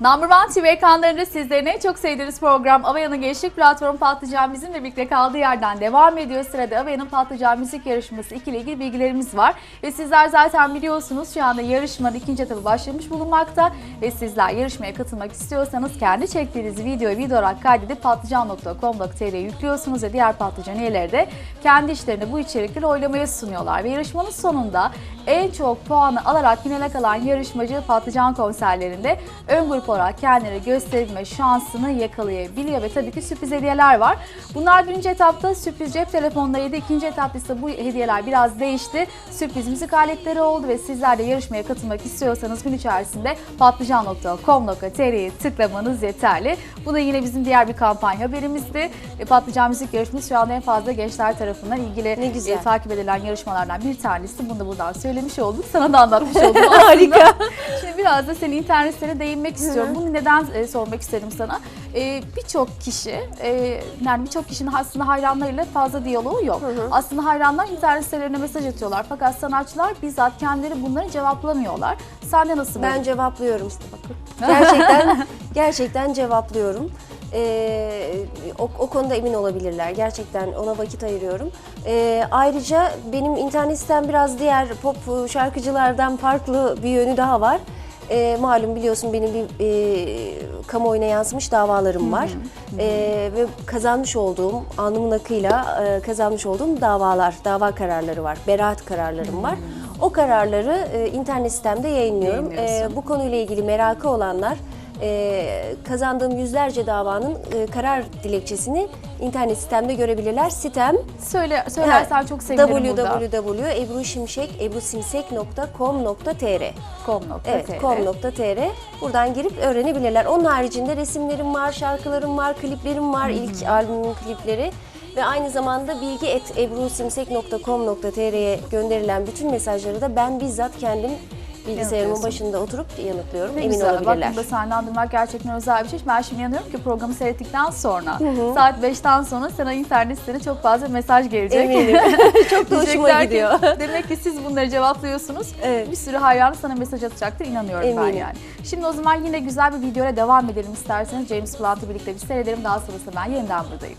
Number One TV ekranlarında sizlerin en çok sevdiğiniz program Avaya'nın Gençlik Platformu Patlıcan bizimle birlikte kaldığı yerden devam ediyor. Sırada Avaya'nın Patlıcan Müzik Yarışması 2 ile ilgili bilgilerimiz var. Ve sizler zaten biliyorsunuz şu anda yarışmanın ikinci etabı başlamış bulunmakta. Ve sizler yarışmaya katılmak istiyorsanız kendi çektiğiniz videoyu video olarak kaydedip patlıcan.com.tr'ye yüklüyorsunuz ve diğer patlıcan üyeleri de kendi işlerinde bu içerikleri oylamaya sunuyorlar. Ve yarışmanın sonunda en çok puanı alarak finale kalan yarışmacı patlıcan konserlerinde ön grup olarak kendileri gösterebilme şansını yakalayabiliyor ve tabii ki sürpriz hediyeler var. Bunlar birinci etapta sürpriz cep telefonlarıydı. İkinci etapta ise bu hediyeler biraz değişti. Sürpriz müzik aletleri oldu ve sizler de yarışmaya katılmak istiyorsanız gün içerisinde patlıcan.com.tr'ye tıklamanız yeterli. Bu da yine bizim diğer bir kampanya haberimizdi. E, Patlıcan Müzik Yarışması şu anda en fazla gençler tarafından ilgili Ne güzel. e, takip edilen yarışmalardan bir tanesi. Bunu da buradan söylemiş olduk. Sana da anlatmış oldum. Harika. Biraz da senin internet sitene değinmek istiyorum. Bunu neden e, sormak istedim sana? E, birçok kişi, e, yani birçok kişinin aslında hayranlarıyla fazla diyaloğu yok. Aslında hayranlar internet sitelerine mesaj atıyorlar. Fakat sanatçılar bizzat kendileri bunları cevaplamıyorlar. Sende nasıl Ben cevaplıyorum işte bakın. Gerçekten gerçekten cevaplıyorum. Ee, o, o konuda emin olabilirler. Gerçekten ona vakit ayırıyorum. Ee, ayrıca benim internet sitem biraz diğer pop şarkıcılardan farklı bir yönü daha var. Ee, malum biliyorsun benim bir e, kamuoyuna yansımış davalarım var. Ee, ve kazanmış olduğum, alnımın akıyla e, kazanmış olduğum davalar, dava kararları var. Beraat kararlarım var. O kararları e, internet sitemde yayınlıyorum. Ee, bu konuyla ilgili merakı olanlar e, kazandığım yüzlerce davanın e, karar dilekçesini internet sitemde görebilirler. Sitem Söyle, söylersen çok sevinirim burada. www.ebrusimsek.com.tr Com.tr. Evet, com.tr. Buradan girip öğrenebilirler. Onun haricinde resimlerim var, şarkılarım var, kliplerim var, ilk albümün klipleri. Ve aynı zamanda bilgi.ebrusimsek.com.tr'ye gönderilen bütün mesajları da ben bizzat kendim bilgisayarımın başında oturup yanıtlıyorum. Ne Emin güzel. Bak olabilirler. burada senden duymak gerçekten özel bir şey. Ben şimdi inanıyorum ki programı seyrettikten sonra saat 5'ten sonra sana internet sitene çok fazla mesaj gelecek. Eminim. Çok da hoşuma Diyecekler ki, gidiyor. Demek ki siz bunları cevaplıyorsunuz. Evet. Bir sürü hayran sana mesaj atacaktır inanıyorum ben Eminim. yani. Şimdi o zaman yine güzel bir videoyla devam edelim isterseniz. James Blunt'ı birlikte bir seyredelim. Daha sonrasında ben yeniden buradayım.